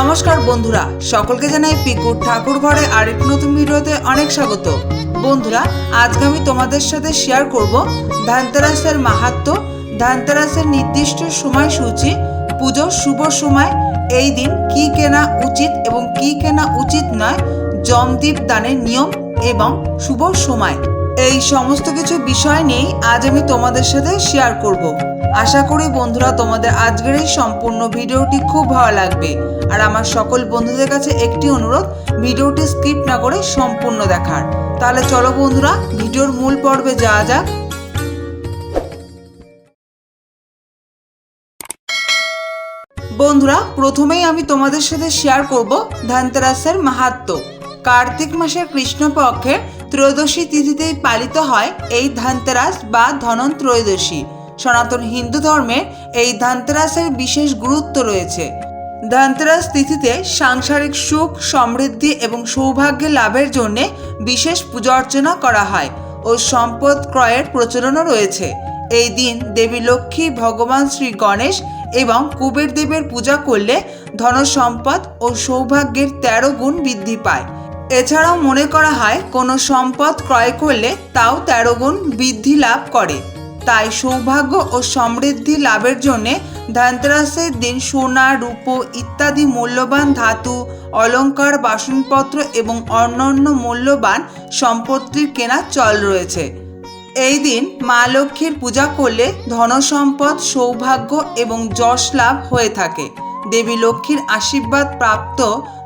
নমস্কার বন্ধুরা, সকলকে জানাই পিকুর ঠাকুর ঘরে আরেক নতুন ভিডিওতে অনেক স্বাগত। বন্ধুরা, আজকে আমি তোমাদের সাথে শেয়ার করব ধানতেরাসের মাহাত্ম, ধানতেরাসের নির্দিষ্ট সময়সূচি, পুজোর শুভ সময়, এই দিন কি কেনা উচিত এবং কি কেনা উচিত নয়, জমদীপ দানের নিয়ম এবং শুভ সময়। এই সমস্ত কিছু বিষয় নিয়েই আজ আমি তোমাদের সাথে শেয়ার করব। আশা করি বন্ধুরা তোমাদের আজকের এই সম্পূর্ণ ভিডিওটি খুব ভালো লাগবে। আর আমার সকল বন্ধুদের কাছে একটি অনুরোধ, ভিডিওটি স্কিপ না করে সম্পূর্ণ দেখার। তাহলে চলো বন্ধুরা, ভিডিওর মূল পর্বে যাওয়া যাক। বন্ধুরা, প্রথমেই আমি তোমাদের সাথে শেয়ার করব ধানতেরাসের মাহাত্ম কার্তিক মাসের কৃষ্ণপক্ষের ত্রয়োদশী তিথিতেই পালিত হয় এই ধানতেরাস বা ধনন ত্রয়োদশী। সনাতন হিন্দু ধর্মে এই ধানতেরাসের বিশেষ গুরুত্ব রয়েছে। ধানতেরাস তিথিতে সাংসারিক সুখ, সমৃদ্ধি এবং সৌভাগ্য লাভের জন্য বিশেষ পূজা অর্চনা করা হয় ও সম্পদ ক্রয়ের প্রচলনও রয়েছে। এই দিন দেবী লক্ষ্মী, ভগবান শ্রী গণেশ এবং কুবের দেবের পূজা করলে ধনসম্পদ ও সৌভাগ্যের তেরো গুণ বৃদ্ধি পায়। এছাড়াও মনে করা হয়, কোনো সম্পদ ক্রয় করলে তাও তেরো গুণ বৃদ্ধি লাভ করে। তাই সৌভাগ্য ও সমৃদ্ধি লাভের জন্যে ধানতেরাসের দিন সোনা, রূপো ইত্যাদি মূল্যবান ধাতু অলংকার বাসনপত্র এবং অন্যান্য মূল্যবান সম্পত্তির কেনা চল রয়েছে। এই দিন মা লক্ষ্মীর পূজা করলে ধনসম্পদ, সৌভাগ্য এবং যশ লাভ হয়ে থাকে। দেবী লক্ষ্মীর আশীর্বাদ প্রাপ্ত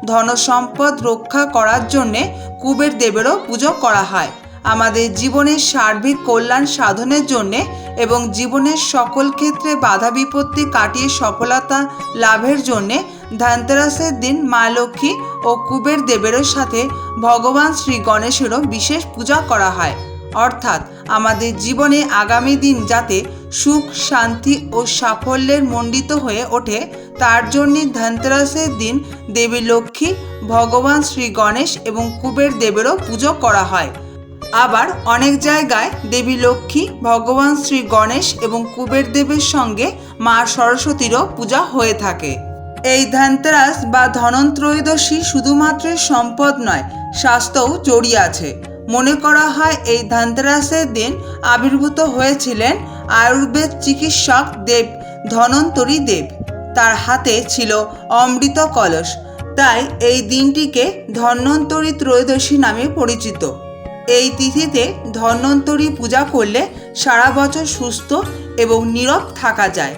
ধনসম্পদ রক্ষা করার জন্যে কুবের দেবেরও পুজো করা হয়। আমাদের জীবনের সার্বিক কল্যাণ সাধনের জন্যে এবং জীবনের সকল ক্ষেত্রে বাধা বিপত্তি কাটিয়ে সফলতা লাভের জন্যে ধানতেরাসের দিন মা লক্ষ্মী ও কুবের দেবেরও সাথে ভগবান শ্রী গণেশেরও বিশেষ পূজা করা হয়। অর্থাৎ আমাদের জীবনে আগামী দিন যাতে সুখ, শান্তি ও সাফল্যের মণ্ডিত হয়ে ওঠে, তার জন্যে ধনতেরাসের দিন দেবী লক্ষ্মী, ভগবান শ্রী গণেশ এবং কুবের দেবেরও পুজো করা হয়। আবার অনেক জায়গায় দেবী লক্ষ্মী, ভগবান শ্রী গণেশ এবং কুবের দেবের সঙ্গে মা সরস্বতীরও পূজা হয়ে থাকে। এই ধানতেরাস বা ধনন্ত্রয়োদশী শুধুমাত্র সম্পদ নয়, স্বাস্থ্যও জড়িয়ে আছে। মনে করা হয় এই ধানতেরাসের দিন আবির্ভূত হয়েছিলেন আয়ুর্বেদ চিকিৎসক দেব, ধনন্তরী দেব। তার হাতে ছিল অমৃত কলস। তাই এই দিনটিকে ধন্বন্তরী ত্রয়োদশী নামে পরিচিত। এই তিথিতে ধন্বন্তরী পূজা করলে সারা বছর সুস্থ এবং নীরব থাকা যায়।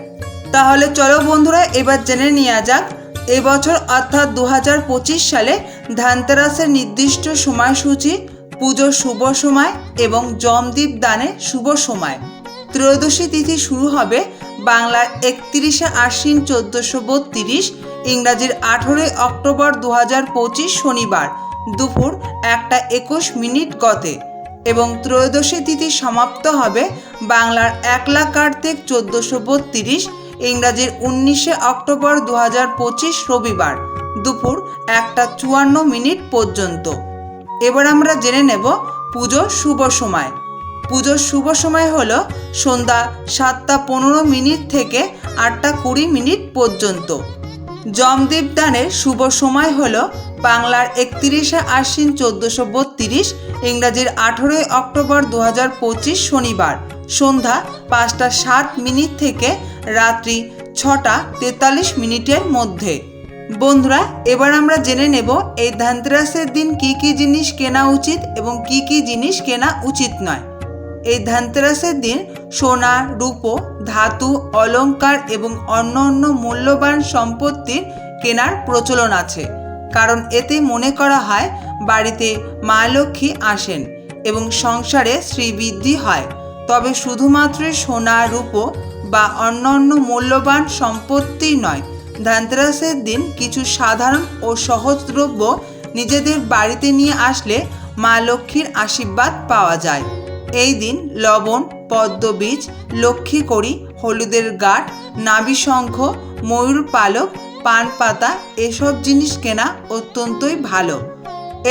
তাহলে চলো বন্ধুরা, এবার জেনে নেওয়া যাক, এবছর অর্থাৎ দু হাজার পঁচিশ সালে ধানতেরাসের নির্দিষ্ট সময়সূচি, পুজোর শুভ সময় এবং জমদীপ দানের শুভ সময়। ত্রয়োদশী তিথি শুরু হবে বাংলার একত্রিশে আশ্বিন চোদ্দোশো বত্রিশ, ইংরাজির আঠেরোই অক্টোবর দু শনিবার। দুপুর একটা একুশ মিনিট গতে এবং ত্রয়োদশী তিথি সমাপ্ত হবে বাংলার একলা কার্তিক চোদ্দোশো বত্রিশ, ইংরাজির উনিশে অক্টোবর দু পঁচিশ রবিবার দুপুর একটা চুয়ান্ন মিনিট পর্যন্ত। এবার আমরা জেনে নেব পুজোর শুভ সময়। পুজোর শুভ সময় হল সন্ধ্যা সাতটা পনেরো মিনিট থেকে আটটা কুড়ি মিনিট পর্যন্ত। জমদীপ দানের শুভ সময় হলো বাংলার একত্রিশে আশ্বিন চোদ্দোশো বত্রিশ, ইংরাজির আঠেরোই অক্টোবর দু পঁচিশ শনিবার। সন্ধ্যা পাঁচটা সাত মিনিট থেকে রাত্রি ছটা তেতাল্লিশ মিনিটের মধ্যে। বন্ধুরা, এবার আমরা জেনে নেব এই ধানতেরাসের দিন কি কি জিনিস কেনা উচিত এবং কি কি জিনিস কেনা উচিত নয়। এই ধানতেরাসের দিন সোনা, রূপো, ধাতু, অলংকার এবং অন্য অন্য মূল্যবান সম্পত্তির কেনার প্রচলন আছে। কারণ এতে মনে করা হয় বাড়িতে মা লক্ষ্মী আসেন এবং সংসারে শ্রীবৃদ্ধি হয়। তবে শুধুমাত্র সোনা, রূপো বা অন্য অন্য মূল্যবান সম্পত্তি নয়। ধানতেরাসের দিন কিছু সাধারণ ও সহজ দ্রব্য নিজেদের বাড়িতে নিয়ে আসলে মা লক্ষ্মীর আশীর্বাদ পাওয়া যায়। এই দিন লবণ, পদ্মবীজ লক্ষ্মী কড়ি হলুদের গাঠ নাভিশঙ্খ, ময়ূর পালক পান পাতা এসব জিনিস কেনা অত্যন্তই ভালো।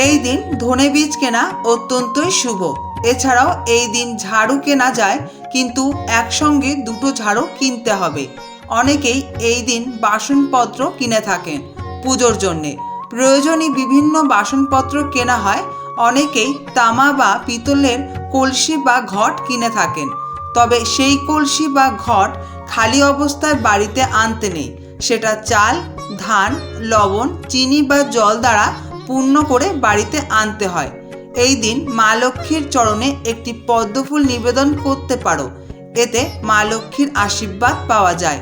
এই দিন ধনে বীজ কেনা অত্যন্তই শুভ। এছাড়াও এই দিন ঝাড়ু কেনা যায়, কিন্তু একসঙ্গে দুটো ঝাড়ু কিনতে হবে। অনেকেই এই দিন বাসনপত্র কিনে থাকেন পুজোর জন্যে। প্রয়োজনীয় বিভিন্ন বাসনপত্র কেনা হয়, অনেকেই তামা বা পিতলের কলসি বা ঘট কিনে থাকেন। তবে সেই কলসি বা ঘট খালি অবস্থায় বাড়িতে আনতে নেই। সেটা চাল, ধান, লবণ, চিনি বা জল দ্বারা পূর্ণ করে বাড়িতে আনতে হয়। এই দিন মা লক্ষ্মীর চরণে একটি পদ্মফুল নিবেদন করতে পারো। এতে মা লক্ষ্মীর আশীর্বাদ পাওয়া যায়।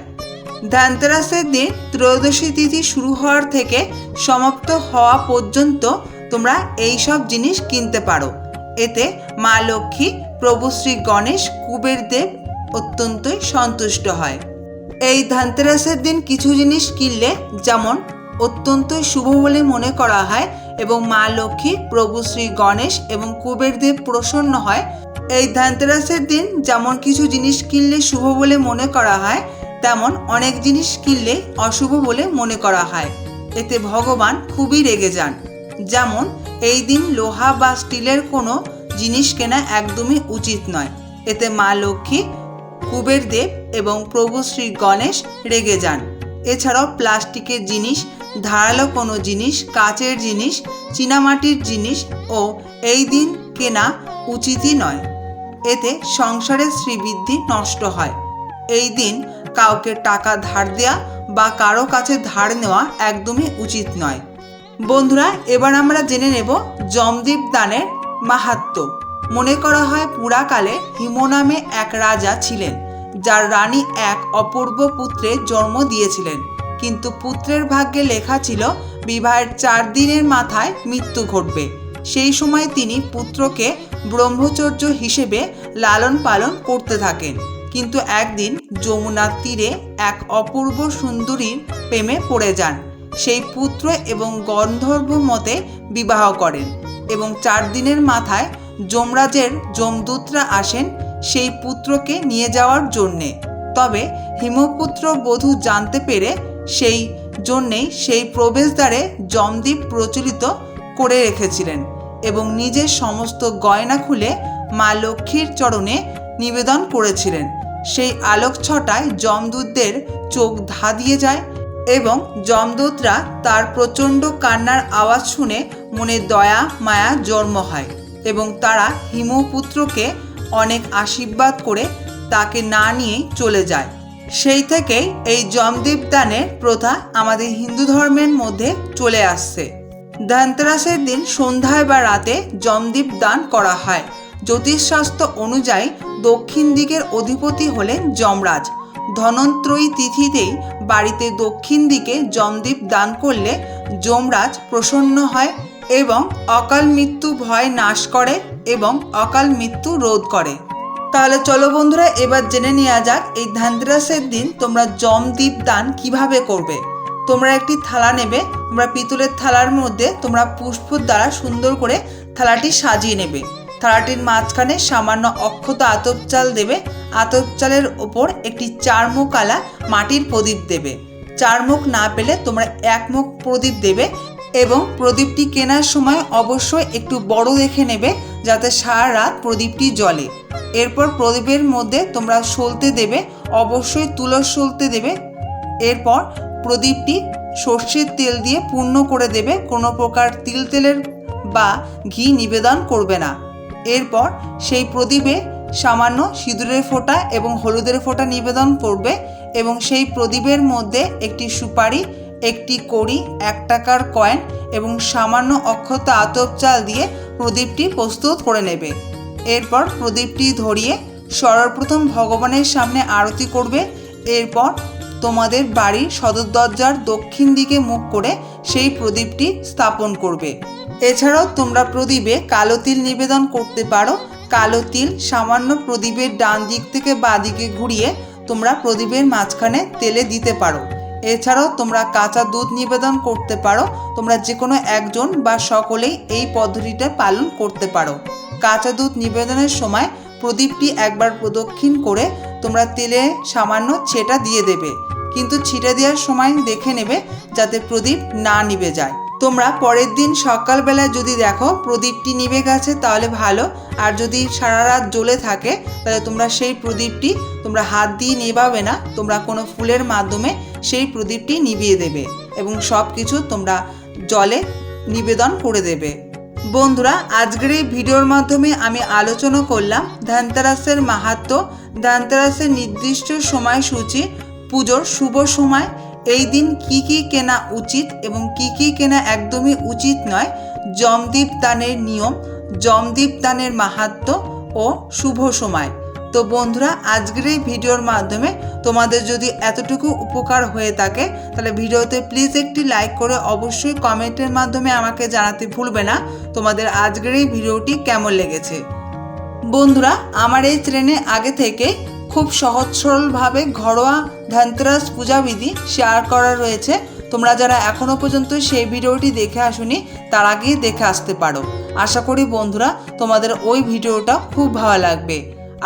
ধ্যানতেরাসের দিন ত্রয়োদশী তিথি শুরু হওয়ার থেকে সমাপ্ত হওয়া পর্যন্ত তোমরা এই সব জিনিস কিনতে পারো। এতে মা লক্ষ্মী প্রভু শ্রী গণেশ কুবের দেব অত্যন্তই সন্তুষ্ট হয়। এই ধানতেরাসের দিন কিছু জিনিস কিনলে যেমন অত্যন্তই শুভ বলে মনে করা হয় এবং মা লক্ষ্মী, প্রভু শ্রী গণেশ এবং কুবের দেব প্রসন্ন হয়, এই ধানতেরাসের দিন যেমন কিছু জিনিস কিনলে শুভ বলে মনে করা হয়, তেমন অনেক জিনিস কিনলে অশুভ বলে মনে করা হয়। এতে ভগবান খুবই রেগে যান। যেমন এই দিন লোহা বা স্টিলের কোনো জিনিস কেনা একদমই উচিত নয়। এতে মা লক্ষ্মী কুবের দেব এবং প্রভু শ্রী গণেশ রেগে যান। এছাড়াও প্লাস্টিকের জিনিস, ধারালো কোনো জিনিস, কাচের জিনিস, চীনামাটির জিনিস ও এই দিন কেনা উচিতই নয়। এতে সংসারের শ্রীবৃদ্ধি নষ্ট হয়। এই দিন কাউকে টাকা ধার দেওয়া বা কারও কাছে ধার নেওয়া একদমই উচিত নয়। বন্ধুরা, এবার আমরা জেনে নেব জমদীপ দানের মাহাত্ম্য। মনে করা হয় পুরাকালে হিম নামে এক রাজা ছিলেন, যার রানী এক অপূর্ব পুত্রের জন্ম দিয়েছিলেন। কিন্তু পুত্রের ভাগ্যে লেখা ছিল, বিবাহের চার দিনের মাথায় মৃত্যু ঘটবে। সেই সময় তিনি পুত্রকে ব্রহ্মচর্য হিসেবে লালন পালন করতে থাকেন। কিন্তু একদিন যমুনার তীরে এক অপূর্ব সুন্দরীর প্রেমে পড়ে যান। সেই পুত্র এবং গন্ধর্ব মতে বিবাহ করেন এবং চার দিনের মাথায় যমরাজের যমদূতরা আসেন সেই পুত্রকে নিয়ে যাওয়ার জন্যে। তবে হিমপুত্র বধূ জানতে পেরে সেই জন্যেই সেই প্রবেশদ্বারে যমদ্বীপ প্রচলিত করে রেখেছিলেন এবং নিজের সমস্ত গয়না খুলে মা লক্ষ্মীর চরণে নিবেদন করেছিলেন। সেই আলোক ছটায় যমদূতদের চোখ ধা দিয়ে যায় এবং যমদূতরা তার প্রচণ্ড কান্নার আওয়াজ শুনে মনে দয়া, মায়া জন্ম হয়। এবং তারা হিমপুত্রকে অনেক আশীর্বাদ করে তাকে না নিয়েই চলে যায়। সেই থেকেই এই যমদীপ দানের প্রথা আমাদের হিন্দু ধর্মের মধ্যে চলে আসছে। ধনতেরাসের দিন সন্ধ্যায় বা রাতে যমদীপ দান করা হয়। জ্যোতিষশাস্ত্র অনুযায়ী দক্ষিণ দিকের অধিপতি হলেন যমরাজ। ধনন্ত্রয়ী তিথিতেই বাড়িতে দক্ষিণ দিকে যমদীপ দান করলে যমরাজ প্রসন্ন হয় এবং অকাল মৃত্যু ভয় নাশ করে এবং অকাল মৃত্যু রোধ করে। তাহলে চলো বন্ধুরা, এবার জেনে নেওয়া যাক এই ধানতেরাসের দিন তোমরা জমদীপ দান কীভাবে করবে। তোমরা একটি থালা নেবে, তোমরা পিতলের থালার মধ্যে তোমরা পুষ্প দ্বারা সুন্দর করে থালাটি সাজিয়ে নেবে। থালাটির মাঝখানে সামান্য অক্ষত আতপ চাল দেবে, আতপ চালের ওপর একটি চার মুখালা মাটির প্রদীপ দেবে। চার মুখ না পেলে তোমরা এক মুখ প্রদীপ দেবে এবং প্রদীপটি কেনার সময় অবশ্যই একটু বড় দেখে নেবে যাতে সারা রাত প্রদীপটি জ্বলে। এরপর প্রদীপের মধ্যে তোমরা সলতে দেবে, অবশ্যই তুলস সলতে দেবে। এরপর প্রদীপটি সর্ষের তেল দিয়ে পূর্ণ করে দেবে, কোনো প্রকার তিল তেলের বা ঘি নিবেদন করবে না। এরপর সেই প্রদীপে সামান্য সিঁদুরের ফোঁটা এবং হলুদের ফোঁটা নিবেদন করবে এবং সেই প্রদীপের মধ্যে একটি সুপারি একটি কড়ি, এক টাকার কয়েন এবং সামান্য অক্ষত আতপ চাল দিয়ে প্রদীপটি প্রস্তুত করে নেবে। এরপর প্রদীপটি ধরিয়ে সর্বপ্রথম ভগবানের সামনে আরতি করবে। এরপর তোমাদের বাড়ির সদর দরজার দক্ষিণ দিকে মুখ করে সেই প্রদীপটি স্থাপন করবে। এছাড়াও তোমরা প্রদীপে কালো তিল নিবেদন করতে পারো। কালো তিল সামান্য প্রদীপের ডান দিক থেকে বাঁ দিকে ঘুরিয়ে তোমরা প্রদীপের মাঝখানে তেলে দিতে পারো। এছাড়াও তোমরা কাঁচা দুধ নিবেদন করতে পারো। তোমরা যে কোনো একজন বা সকলেই এই পদ্ধতিটা পালন করতে পারো। কাঁচা দুধ নিবেদনের সময় প্রদীপটি একবার প্রদক্ষিণ করে তোমরা তেলে সামান্য ছেটা দিয়ে দেবে। কিন্তু ছিটে দেওয়ার সময় দেখে নেবে যাতে প্রদীপ না নিবে যায়। তোমরা পরের দিন সকালবেলায় যদি দেখো প্রদীপটি নিভে গেছে, তাহলে ভালো। আর যদি সারা রাত জ্বলে থাকে, তাহলে তোমরা সেই প্রদীপটি তোমরা হাত দিয়ে নেভাবে না। তোমরা কোনো ফুলের মাধ্যমে সেই প্রদীপটি নিভিয়ে দেবে এবং সব কিছু তোমরা জলে নিবেদন করে দেবে। বন্ধুরা, আজকের এই ভিডিওর মাধ্যমে আমি আলোচনা করলাম ধানতেরাসের মাহাত্ম, ধানতেরাসের নির্দিষ্ট সময়সূচি, পুজোর শুভ সময় এই দিন কি কি কেনা উচিত এবং কি কি কেনা একদমই উচিত নয় জমদীপ দানের নিয়ম জমদীপ দানের মাহাত্ম ও শুভ সময়। তো বন্ধুরা, আজকের এই ভিডিওর মাধ্যমে তোমাদের যদি এতটুকু উপকার হয়ে থাকে, তাহলে ভিডিওতে প্লিজ একটি লাইক করে অবশ্যই কমেন্টের মাধ্যমে আমাকে জানাতে ভুলবে না তোমাদের আজকের এই ভিডিওটি কেমন লেগেছে। বন্ধুরা, আমার এই চ্যানেলে আগে থেকে খুব সহজ সরলভাবে ঘরোয়া ধানতেরাস পূজাবিধি শেয়ার করা রয়েছে। তোমরা যারা এখনও পর্যন্ত সেই ভিডিওটি দেখে আসুনি, তার আগেই দেখে আসতে পারো। আশা করি বন্ধুরা, তোমাদের ওই ভিডিওটা খুব ভালো লাগবে।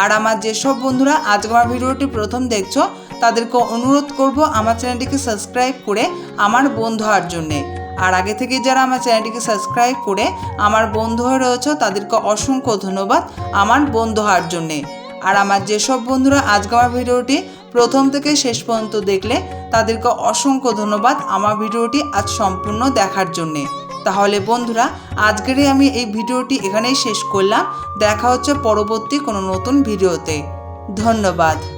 আর আমার যেসব বন্ধুরা আজকে আমার ভিডিওটি প্রথম দেখছ, তাদেরকে অনুরোধ করব আমার চ্যানেলটিকে সাবস্ক্রাইব করে আমার বন্ধু হওয়ার জন্যে। আর আগে থেকে যারা আমার চ্যানেলটিকে সাবস্ক্রাইব করে আমার বন্ধু হয়ে রয়েছে, তাদেরকে অসংখ্য ধন্যবাদ আমার বন্ধু হওয়ার জন্যে। আর আমার যেসব বন্ধুরা আজকে আমার ভিডিওটি প্রথম থেকে শেষ পর্যন্ত দেখলে, তাদেরকে অসংখ্য ধন্যবাদ আমার ভিডিওটি আজ সম্পূর্ণ দেখার জন্যে। তাহলে বন্ধুরা, আজকেরই আমি এই ভিডিওটি এখানেই শেষ করলাম। দেখা হচ্ছে পরবর্তী কোনো নতুন ভিডিওতে। ধন্যবাদ।